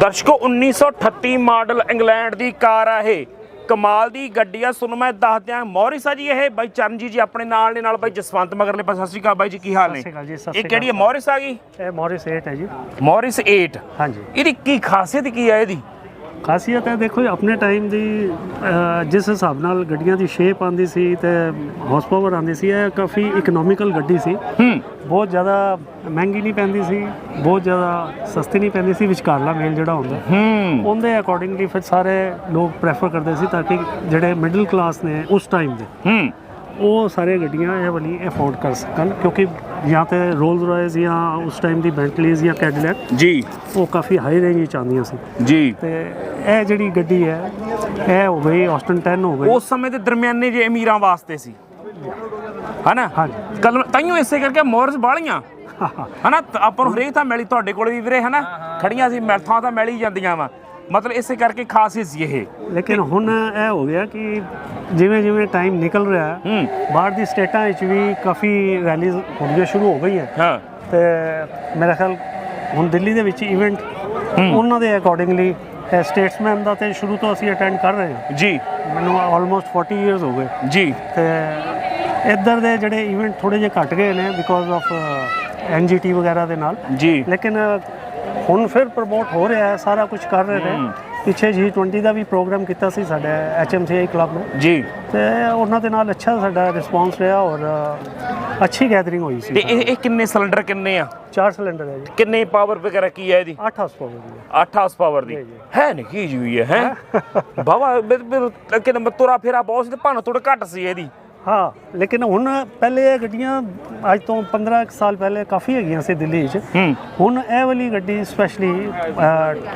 ਦਰਸ਼ਕੋ 1938 model England ਦੀ ਕਾਰ ਆ ਇਹ। ਕਮਾਲ ਦੀ ਗੱਡੀ ਆ। ਤੁਹਾਨੂੰ ਮੈਂ ਦੱਸ ਦਿਆਂ ਮੌਰਿਸ ਆ ਜੀ ਇਹ। ਬਾਈ ਚਰਨਜੀਤ ਜੀ ਆਪਣੇ ਨਾਲ ਨੇ ਨਾਲ ਬਾਈ ਜਸਵੰਤ ਮਗਰਲੇ ਪਾਸੇ ਸਤਿ ਸ਼੍ਰੀ ਅਕਾਲ ਬਾਈ ਜੀ ਕੀ ਹਾਲ ਨੇ? ਇਹ ਕਿਹੜੀ ਹੈ ਮੌਰਿਸ ਆ ਗਈ? ਇਹ ਮੋਰਿਸ 8 ਹੈ ਜੀ। ਮੌਰਿਸ 8 ਹਾਂਜੀ। ਇਹਦੀ ਕੀ ਖਾਸੀਅਤ ਕੀ ਆ ਇਹਦੀ? ਖਾਸੀਅਤ ਹੈ ਦੇਖੋ ਜੀ, ਆਪਣੇ ਟਾਈਮ ਦੀ ਜਿਸ ਹਿਸਾਬ ਨਾਲ ਗੱਡੀਆਂ ਦੀ ਸ਼ੇਪ ਆਂਦੀ ਸੀ ਤੇ ਹਾਰਸ ਪਾਵਰ ਆਂਦੀ ਸੀ ਇਹ ਕਾਫੀ ਇਕਨੋਮਿਕਲ ਗੱਡੀ ਸੀ। ਬਹੁਤ ਜ਼ਿਆਦਾ ਮਹਿੰਗੀ ਨਹੀਂ ਪੈਂਦੀ ਸੀ ਬਹੁਤ ਜ਼ਿਆਦਾ ਸਸਤੀ ਨਹੀਂ ਪੈਂਦੀ ਸੀ ਵਿਚਕਾਰਲਾ ਮੇਲ ਜਿਹੜਾ ਹੁੰਦਾ। ਉਹਦੇ ਅਕੋਰਡਿੰਗਲੀ ਫਿਰ ਸਾਰੇ ਲੋਕ ਪ੍ਰੈਫਰ ਕਰਦੇ ਸੀ ਤਾਂ ਕਿ ਜਿਹੜੇ ਮਿਡਲ ਕਲਾਸ ਨੇ ਉਸ ਟਾਈਮ ਦੇ ਉਹ ਸਾਰੇ ਗੱਡੀਆਂ ਇਹ ਵਾਲੀ ਅਫੋਰਡ ਕਰ ਸਕਣ ਕਿਉਂਕਿ ਜਾਂ ਤੇ ਰੋਲਸ ਰਾਇਸ ਜਾਂ ਉਸ ਟਾਈਮ ਦੀ ਬੈਂਟਲੀਜ਼ ਜਾਂ ਕੈਡਿਲੈਕ ਜੀ। ਉਹ ਕਾਫੀ ਹਾਈ ਰੇਂਜ ਵਿੱਚ ਆਉਂਦੀਆਂ ਸੀ। ਜੀ। ਤੇ ਇਹ ਜਿਹੜੀ ਗੱਡੀ ਹੈ ਇਹ ਹੋ ਗਈ ਆਸਟਨ 10 ਹੋ ਗਈ। ਉਸ ਸਮੇਂ ਦੇ ਦਰਮਿਆਨੇ ਜੇ ਅਮੀਰਾਂ ਵਾਸਤੇ ਸੀ। ਹਨਾ? ਹਾਂਜੀ। ਕੱਲ ਤਾਈਓ ਇਸੇ ਕਰਕੇ ਮੌਰਿਸ ਬਾਲੀਆਂ ਹਨਾ? ਆਪਾਂ ਨੂੰ ਹਰੇਕ ਤਾਂ ਮਿਲੀ ਤੁਹਾਡੇ ਕੋਲ ਵੀ ਵੀਰੇ ਹਨਾ? ਖੜੀਆਂ ਸੀ ਮੈਥਾਂ ਤਾਂ ਮਿਲ ਹੀ ਜਾਂਦੀਆਂ ਵਾ। ਮਤਲਬ ਇਸੇ ਕਰਕੇ ਖਾਸੀਅਤ ਸੀ ਇਹ। ਲੇਕਿਨ ਹੁਣ ਇਹ ਹੋ ਗਿਆ ਕਿ ਜਿਵੇਂ ਜਿਵੇਂ ਟਾਈਮ ਨਿਕਲ ਰਿਹਾ ਬਾਹਰ ਦੀ ਸਟੇਟਾਂ ਵਿੱਚ ਵੀ ਕਾਫੀ ਰੈਲੀਜ਼ ਹੋਣੀਆਂ ਸ਼ੁਰੂ ਹੋ ਗਈਆਂ ਹਾਂ। ਤੇ ਮੇਰਾ ਖਿਆਲ ਹੁਣ ਦਿੱਲੀ ਦੇ ਵਿੱਚ ਇਵੈਂਟ ਉਹਨਾਂ ਦੇ ਅਕੋਰਡਿੰਗਲੀ ਸਟੇਟਸਮੈਨ ਦਾ ਤੇ ਸ਼ੁਰੂ ਤੋਂ ਅਸੀਂ ਅਟੈਂਡ ਕਰ ਰਹੇ ਹਾਂ। ਜੀ। ਮੈਨੂੰ ਆਲਮੋਸਟ 40 ਇਅਰਸ ਹੋ ਗਏ। ਜੀ। ਤੇ ਇੱਧਰ ਦੇ ਜਿਹੜੇ ਇਵੈਂਟ ਥੋੜੇ ਜਿਹੇ ਘਟ ਗਏ ਨੇ ਬਿਕੋਜ਼ ਆਫ ਐਨਜੀਟੀ ਵਗੈਰਾ ਦੇ ਨਾਲ। ਜੀ। ਲੇਕਿਨ ਹੁਣ ਫਿਰ ਪ੍ਰਮੋਟ ਹੋ ਰਿਹਾ ਹੈ ਸਾਰਾ ਕੁਝ ਕਰ ਰਹੇ ਨੇ। ਪਿੱਛੇ ਜੀ 20 ਦਾ ਵੀ ਪ੍ਰੋਗਰਾਮ ਕੀਤਾ ਸੀ ਸਾਡੇ ਐਚਐਮਸੀਆਈ ਕਲੱਬ ਨੇ। ਜੀ। ਤੇ ਉਹਨਾਂ ਦੇ ਨਾਲ ਅੱਛਾ ਸਾਡਾ ਰਿਸਪੌਂਸ ਰਿਹਾ ਔਰ ਅੱਛੀ ਗੈਦਰਿੰਗ ਹੋਈ ਤੇ ਸੀ ਇਹ ਇਹ ਕਿੰਨੇ ਸਿਲੰਡਰ ਕਿੰਨੇ ਆ? ਚਾਰ ਸਿਲੰਡਰ ਹੈ ਜੀ। ਕਿੰਨੇ ਪਾਵਰ ਵਗੈਰਾ ਕੀ ਹੈ ਇਹਦੀ? 8 ਹਾਰਸ ਪਾਵਰ ਦੀ ਹੈ। 8 ਹਾਰਸ ਪਾਵਰ ਦੀ ਹੈ ਨਹੀਂ ਕੀ ਜੀ ਹੈ ਹੈ? ਬਾਬਾ ਕਿ ਨੰਬਰ ਤੁਰਾ ਫੇਰਾ ਬਹੁਤ ਸੀ ਤੇ ਭੰਨ ਤੋੜ ਘੱਟ ਸੀ ਇਹਦੀ। ਹਾਂ ਲੇਕਿਨ ਹੁਣ ਪਹਿਲੇ ਇਹ ਗੱਡੀਆਂ ਅੱਜ ਤੋਂ 15 ਕੁ ਸਾਲ ਪਹਿਲੇ ਕਾਫੀ ਹੈਗੀਆਂ ਸੀ ਦਿੱਲੀ 'ਚ। ਹੁਣ ਇਹ ਵਾਲੀ ਗੱਡੀ ਸਪੈਸ਼ਲੀ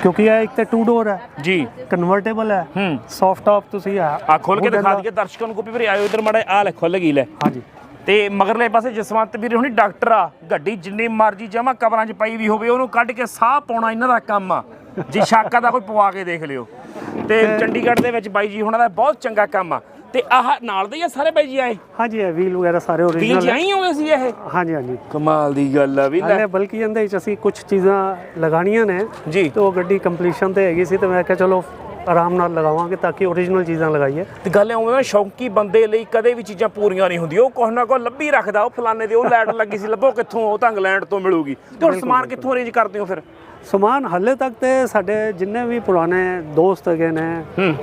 ਕਿਉਂਕਿ ਇਹ ਇੱਕ ਤਾਂ ਟੂ ਡੋਰ ਹੈ। ਜੀ। ਕਨਵਰਟੇਬਲ ਹੈ। ਸੌਫਟ ਟਾਪ ਤੁਸੀਂ ਆ ਖੋਲ ਕੇ ਦਿਖਾ ਦਈਏ ਦਰਸ਼ਕਾਂ ਨੂੰ ਕੋਈ ਵੀਰੇ ਆਇਓ ਇਧਰ ਮੜਾ ਆ ਲੈ ਖੁੱਲ ਗਈ ਲੈ। ਹਾਂਜੀ। ਤੇ ਮਗਰਲੇ ਪਾਸੇ ਜਸਵੰਤ ਵੀਰੇ ਹੁਣੀ ਡਾਕਟਰ ਆ। ਗੱਡੀ ਜਿੰਨੀ ਮਰਜ਼ੀ ਜਮਾ ਕਬਰਾਂ 'ਚ ਪਈ ਵੀ ਹੋਵੇ ਉਹਨੂੰ ਕੱਢ ਕੇ ਸਾਹ ਪਾਉਣਾ ਇਹਨਾਂ ਦਾ ਕੰਮ ਆ। ਜੇ ਸ਼ੱਕ ਤਾਂ ਕੋਈ ਪਵਾ ਕੇ ਦੇਖ ਲਿਓ। ਤੇ ਚੰਡੀਗੜ੍ਹ ਦੇ ਵਿੱਚ ਬਾਈ ਜੀ ਹੁਣਾਂ ਦਾ ਬਹੁਤ ਚੰਗਾ ਕੰਮ ਆ। ਤੇ ਆਹ ਨਾਲ ਦੇ ਹੀ ਆ ਸਾਰੇ ਬਾਈ ਜੀ ਆਏ? ਹਾਂਜੀ ਇਹ ਵੀਲ ਵਗੈਰਾ ਸਾਰੇ ਵੀਲ ਜੀ ਓਰੀਜਨਲ ਆਈ ਹੋਵੇ ਸੀ ਇਹ? ਹਾਂਜੀ ਹਾਂਜੀ। ਕਮਾਲ ਦੀ ਗੱਲ ਆ ਵੀ ਲੈ। ਹਲੇ ਬਲਕਿ ਇਹਦੇ ਵਿੱਚ ਅਸੀਂ ਕੁਝ ਚੀਜ਼ਾਂ ਲਗਾਣੀਆਂ ਨੇ ਜੀ। ਤੇ ਉਹ ਗੱਡੀ ਕੰਪਲੀਸ਼ਨ ਤੇ ਹੈਗੀ ਸੀ ਤੇ ਮੈਂ ਕਿਹਾ ਚਲੋ ਆਰਾਮ ਨਾਲ ਲਗਾਵਾਂਗੇ ਤਾਂ ਕਿ ਓਰੀਜਨਲ ਚੀਜ਼ਾਂ ਲਗਾਈਏ। ਤੇ ਗੱਲ ਐਵੇਂ ਨਾ ਸ਼ੌਂਕੀ ਬੰਦੇ ਲਈ ਕਦੇ ਵੀ ਚੀਜ਼ਾਂ ਪੂਰੀਆਂ ਨਹੀਂ ਹੁੰਦੀਆਂ। ਉਹ ਕੁਛ ਨਾ ਕੁਛ ਲੱਭੀ ਰੱਖਦਾ ਉਹ ਫਲਾਣੇ ਦੇ ਉਹ ਲਾਈਟ ਲੱਗੀ ਸੀ ਲੱਭੋ ਕਿੱਥੋਂ ਉਹ ਤਾਂ ਇੰਗਲੈਂਡ ਤੋਂ ਮਿਲੂਗੀ। ਤੇ ਹੁਣ ਸਮਾਨ ਕਿੱਥੋਂ ਅਰੇਂਜ ਕਰਦੇ ਹੋ ਫਿਰ? ਸਮਾਨ ਹੱਲੇ ਤੱਕ ਤੇ ਸਾਡੇ ਜਿੰਨੇ ਵੀ ਪੁਰਾਣੇ ਦੋਸਤ ਹੈਗੇ ਨੇ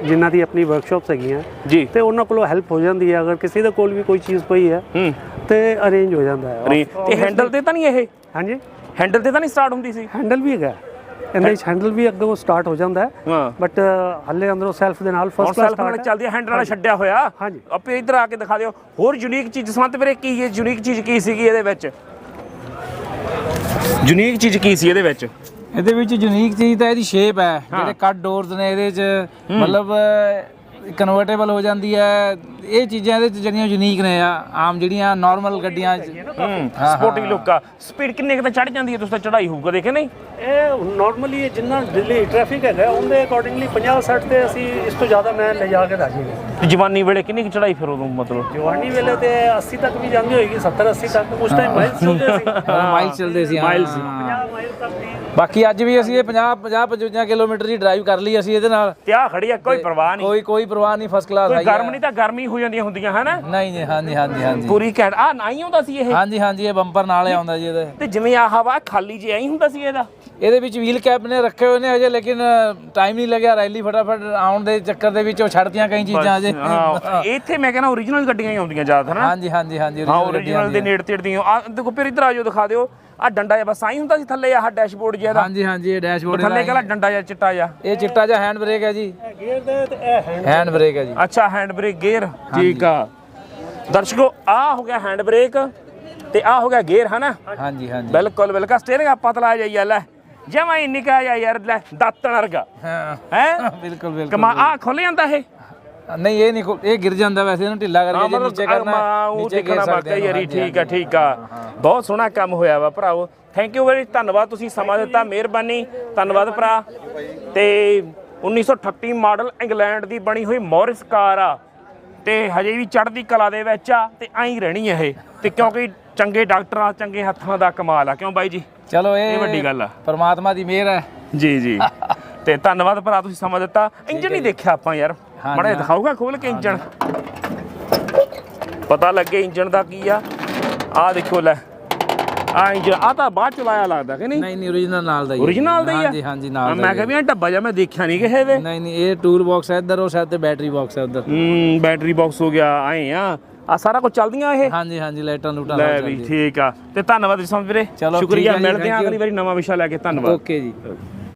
ਜਿਨ੍ਹਾਂ ਦੀ ਆਪਣੀ ਵਰਕਸ਼ਾਪਸ ਹੈਗੀਆਂ ਜੀ। ਤੇ ਉਹਨਾਂ ਕੋਲੋਂ ਹੈਲਪ ਹੋ ਜਾਂਦੀ ਹੈ। ਅਗਰ ਕਿਸੇ ਦੇ ਕੋਲ ਵੀ ਕੋਈ ਚੀਜ਼ ਪਈ ਹੈ ਹੂੰ। ਤੇ ਅਰੇਂਜ ਹੋ ਜਾਂਦਾ ਹੈ। ਤੇ ਹੈਂਡਲ ਤੇ ਤਾਂ ਨਹੀਂ ਇਹ? ਹਾਂਜੀ। ਹੈਂਡਲ ਤੇ ਤਾਂ ਨਹੀਂ ਸਟਾਰਟ ਹੁੰਦੀ ਸੀ? ਹੈਂਡਲ ਵੀ ਹੈਗਾ ਇਹਦੇ ਵਿੱਚ ਹੈਂਡਲ ਵੀ ਅੱਗੋਂ ਸਟਾਰਟ ਹੋ ਜਾਂਦਾ ਹੈ। ਹਾਂ। ਬਟ ਹੱਲੇ ਅੰਦਰੋਂ ਸੈਲਫ ਦੇ ਨਾਲ ਫਸਟ ਕਲਾਸ ਸੈਲਫ ਨਾਲ ਚੱਲਦੀ ਹੈਂਡਲ ਵਾਲਾ ਛੱਡਿਆ ਹੋਇਆ। ਹਾਂਜੀ। ਆਪੇ ਇੱਧਰ ਆ ਕੇ ਦਿਖਾ ਦਿਓ। ਹੋਰ ਯੂਨੀਕ ਚੀਜ਼ ਜਸਵੰਤ ਵੀਰੇ ਕੀ ਹੈ ਯੂਨੀਕ ਚੀਜ਼ ਕੀ ਸੀਗੀ ਇਹਦੇ ਵਿੱਚ? ਯੂਨੀਕ ਚੀਜ਼ ਕੀ ਸੀ ਇਹਦੇ ਵਿੱਚ? ਇਹਦੇ ਵਿੱਚ ਯੂਨੀਕ ਚੀਜ਼ ਤਾਂ ਇਹਦੀ ਸ਼ੇਪ ਹੈ ਜਿਹੜੇ ਕੱਟ ਡੋਰਸ ਨੇ ਇਹਦੇ 'ਚ ਮਤਲਬ ਕਨਵਰਟੇਬਲ ਹੋ ਜਾਂਦੀ ਹੈ ਇਹ ਚੀਜ਼ਾਂ ਇਹਦੇ 'ਚ ਜਿਹੜੀਆਂ ਯੂਨੀਕ ਨੇ ਆ ਆਮ ਜਿਹੜੀਆਂ ਨਾਰਮਲ ਗੱਡੀਆਂ 'ਚ। ਹੂੰ ਸਪੋਰਟੀ ਲੁੱਕ ਆ। ਸਪੀਡ ਕਿੰਨੇ ਕੁ ਤਾਂ ਚੜ ਜਾਂਦੀ ਹੈ ਤੁਸੀਂ ਤਾਂ ਚੜਾਈ ਹੋਊਗਾ ਦੇਖੇ ਨਹੀਂ? ਇਹ ਨਾਰਮਲੀ ਜਿੰਨਾ ਦਿੱਲੀ ਟ੍ਰੈਫਿਕ ਹੈਗਾ ਉਹਦੇ ਅਕੋਰਡਿੰਗਲੀ 50 60 ਤੇ ਅਸੀਂ ਇਸ ਤੋਂ ਜ਼ਿਆਦਾ ਮੈਂ ਲੈ ਜਾ ਕੇ ਰਾਜੀ ਤੇ ਜਵਾਨੀ ਵੇਲੇ ਕਿੰਨੀ ਕੁ ਚੜਾਈ ਫਿਰ ਉਦੋਂ ਮਤਲਬ? ਜਵਾਨੀ ਵੇਲੇ ਤੇ 80 ਤੱਕ ਵੀ ਜਾਂਦੀ ਹੋਏਗੀ 70 80 ਤੱਕ ਉਸ ਟਾਈਮ ਮਾਈਲਸ ਚੱਲਦੇ ਸੀ। ਮਾਈਲ ਚੱਲਦੇ ਸੀ Miles। ਹਾਂ। 50 ਮਾਈਲ ਤੱਕ ਬਾਕੀ ਅੱਜ ਵੀ ਅਸੀਂ ਇਹ 50 50 55 ਕਿਲੋਮੀਟਰ ਦੀ ਡਰਾਈਵ ਕਰ ਲਈ ਅਸੀਂ ਇਹਦੇ ਨਾਲ। ਤੇ ਆ ਖੜੀ ਆ ਕੋਈ ਪਰਵਾਹ ਨਹੀਂ। ਕੋਈ ਕੋਈ ਪਰਵਾਹ ਨਹੀਂ ਫਸਟ ਕਲਾਸ ਆਈ ਗਰਮ ਨਹੀਂ ਤਾਂ ਗਰਮੀ ਹੋ ਜਾਂਦੀਆਂ ਹੁੰਦੀਆਂ ਹਨਾ? ਨਹੀਂ ਜੀ ਹਾਂਜੀ ਹਾਂਜੀ ਹਾਂਜੀ। ਪੂਰੀ ਘੈਂਟ ਆ ਨਹੀਂ ਹੁੰਦਾ ਸੀ ਇਹ? ਹਾਂਜੀ ਹਾਂਜੀ ਇਹ ਬੰਪਰ ਨਾਲ ਹੀ ਆਉਂਦਾ ਜੀ ਇਹਦੇ। ਤੇ ਜਿਵੇਂ ਆ ਹਵਾ ਖਾਲੀ ਜਿਹਾ ਹੀ ਹੁੰਦਾ ਸੀ ਇਹਦਾ? ਇਹਦੇ ਵਿੱਚ ਵੀਲ ਕੈਪ ਨੇ ਰੱਖੇ ਹੋਏ ਨੇ ਅਜੇ ਲੇਕਿਨ ਟਾਈਮ ਨਹੀਂ ਲੱਗਿਆ ਰੈਲੀ ਫਟਾਫਟ ਆਉਣ ਦੇ ਚੱਕਰ ਦੇ ਵਿੱਚ ਉਹ ਛੱਡਤੀਆਂ ਕਈ ਚੀਜ਼ਾਂ ਅਜੇ ਹਾਂ ਇੱਥੇ ਮੈਂ ਕਹਿੰਦਾ ਓਰੀਜਨਲ ਗੱਡੀਆਂ ਹੀ ਆਉਂਦੀਆਂ ਜ਼ਿਆਦਾ ਹਨਾ? ਹਾਂਜੀ ਹਾਂਜੀ ਹਾਂਜੀ ਹਾਂ ਓਰੀਜਨਲ ਦੇ ਨੇੜੇ ਤੇੜਦੀਆਂ ਆ ਦੇਖੋ ਫਿਰ ਇਧਰ ਆਜੋ ਦਿਖਾ ਦਿਓ। ਆ ਡੰਡਾ ਜਿਹਾ ਬਸ ਆਈ ਹੁੰਦਾ ਸੀ ਥੱਲੇ ਆਹ ਡੈਸ਼ਬੋਰਡ ਜਿਹਾ ਦਾ ਹਾਂਜੀ ਹਾਂਜੀ ਇਹ ਡੈਸ਼ਬੋਰਡ ਥੱਲੇ ਕਹਿੰਦਾ ਡੰਡਾ ਜਿਹਾ ਚਿੱਟਾ ਜਿਹਾ? ਇਹ ਚਿੱਟਾ ਜਿਹਾ ਹੈਂਡ ਬ੍ਰੇਕ ਹੈ ਜੀ। ਗੇਅਰ ਦੇ ਤੇ ਇਹ ਹੈਂਡ ਬ੍ਰੇਕ ਹੈ ਜੀ। ਅੱਛਾ ਹੈਂਡ ਬ੍ਰੇਕ ਗੇਅਰ ਠੀਕ ਆ। ਦਰਸ਼ਕੋ ਆ ਹੋ ਗਿਆ ਹੈਂਡ ਬ੍ਰੇਕ ਤੇ ਆ ਹੋ ਗਿਆ ਗੇਅਰ ਹਨਾ? ਹਾਂਜੀ ਹਾਂਜੀ। ਬਿਲਕੁਲ ਬਿਲਕੁਲ। ਸਟੀਅਰਿੰਗ ਆ ਪਤਲਾ ਜਿਹਾ ਲੈ। ਜਮਾ ਹੀ ਨਿਕਾ ਜਾ ਯਾਰ ਲੈ ਦਾਤਣ ਵਰਗਾ। ਹਾਂ। ਹੈ? ਬਿਲਕੁਲ ਬਿਲਕੁਲ ਕਮਾ ਆ ਖੁੱਲ ਜਾਂਦਾ ਇਹ। ਨਹੀਂ ਇਹ ਨਹੀਂ ਖੁੱਲ- ਇਹ ਗਿਰ ਜਾਂਦਾ ਵੈਸੇ ਇਹਨੂੰ ਢਿੱਲਾ ਕਰਕੇ ਜੇ ਨੀਚੇ ਕਰਨਾ ਨੀਚੇ ਗਿਰ ਸਕਦੇ ਬਾਕਾ ਯਾਰੀ ਠੀਕ ਆ ਠੀਕ ਆ। ਬਹੁਤ ਸੋਹਣਾ ਕੰਮ ਹੋਇਆ ਵਾ ਭਰਾਵੋ। ਥੈਂਕ ਯੂ ਵੈਰੀ ਧੰਨਵਾਦ ਤੁਸੀਂ ਸਮਾਂ ਦਿੱਤਾ ਮਿਹਰਬਾਨੀ ਧੰਨਵਾਦ ਭਰਾ। ਤੇ 1938 ਮਾਡਲ ਇੰਗਲੈਂਡ ਦੀ ਬਣੀ ਹੋਈ ਮੌਰਿਸ ਕਾਰ ਆ। ਤੇ ਹਜੇ ਵੀ ਚੜ੍ਹਦੀ ਕਲਾ ਦੇ ਵਿੱਚ ਆ ਤੇ ਐਂ ਹੀ ਰਹਿਣੀ ਆ ਇਹ। ਤੇ ਕਿਉਂਕਿ ਚੰਗੇ ਡਾਕਟਰਾਂ ਚੰਗੇ ਹੱਥਾਂ ਦਾ ਕਮਾਲ ਆ ਕਿਉਂ ਬਾਈ ਜੀ? ਚਲੋ ਇਹ ਇਹ ਵੱਡੀ ਗੱਲ ਆ। ਪਰਮਾਤਮਾ ਦੀ ਮਿਹਰ ਹੈ। ਜੀ ਜੀ। ਤੇ ਧੰਨਵਾਦ ਭਰਾ ਤੁਸੀਂ ਸਮਾਂ ਦਿੱਤਾ। ਇੰਜਨ ਨਹੀਂ ਦੇਖਿਆ ਆਪਾਂ ਯਾਰ। ਹਾਂਜੀ, ਮੜਾ। ਦਿਖਾਊਗਾ ਖੋਲ ਕੇ ਇੰਜਨ ਪਤਾ ਲੱਗੇ ਇੰਜਨ ਦਾ ਕੀ ਆ। ਆ ਦੇਖੋ ਲੈ ਆ ਇੰਜਨ ਆ ਤਾਂ ਬਾਅਦ ਚ ਲਾਇਆ ਲੱਗਦਾ ਕਿ ਨਹੀਂ? ਨਹੀਂ ਨਹੀਂ origignal ਨਾਲ ਦਾ ਹੀ ਹੈ। ਓਰੀਜਨਲ ਦਾ ਹੀ ਆ? ਹਾਂਜੀ ਹਾਂਜੀ ਨਾਲ ਦਾ ਮੈਂ ਕਿਹਾ। ਵੀ ਇਹ ਡੱਬਾ ਜਿਹਾ ਮੈਂ ਦੇਖਿਆ ਨਹੀਂ ਕਿਸੇ ਦੇ। ਨਹੀਂ ਨਹੀਂ ਇਹ ਟੂਲ ਬਾਕਸ ਹੈ ਇੱਧਰ ਉਹ ਸਾਈਡ ਤੇ ਬੈਟਰੀ ਬਾਕਸ ਹੈ ਉੱਧਰ। ਹੂੰ ਬੈਟਰੀ ਬਾਕਸ ਹੋ ਗਿਆ ਆਏ ਆ। ਆ ਸਾਰਾ ਕੁਝ ਚੱਲਦੀਆਂ ਇਹ? ਹਾਂਜੀ ਹਾਂਜੀ ਲਾਈਟਾਂ ਲੂਟਾਂ ਲੈ ਵੀ ਠੀਕ ਆ। ਤੇ ਧੰਨਵਾਦ ਜੀ ਵੀਰੇ। ਚਲੋ, ਸ਼ੁਕਰੀਆ ਠੀਕ ਆ ਜੀ, ਮਿਲਦੇ ਆ thank you। ਅਗਲੀ ਵਾਰੀ ਨਵਾਂ ਵਿਸ਼ਾ ਲੈ ਕੇ। ਧੰਨਵਾਦ। ਓਕੇ ਜੀ।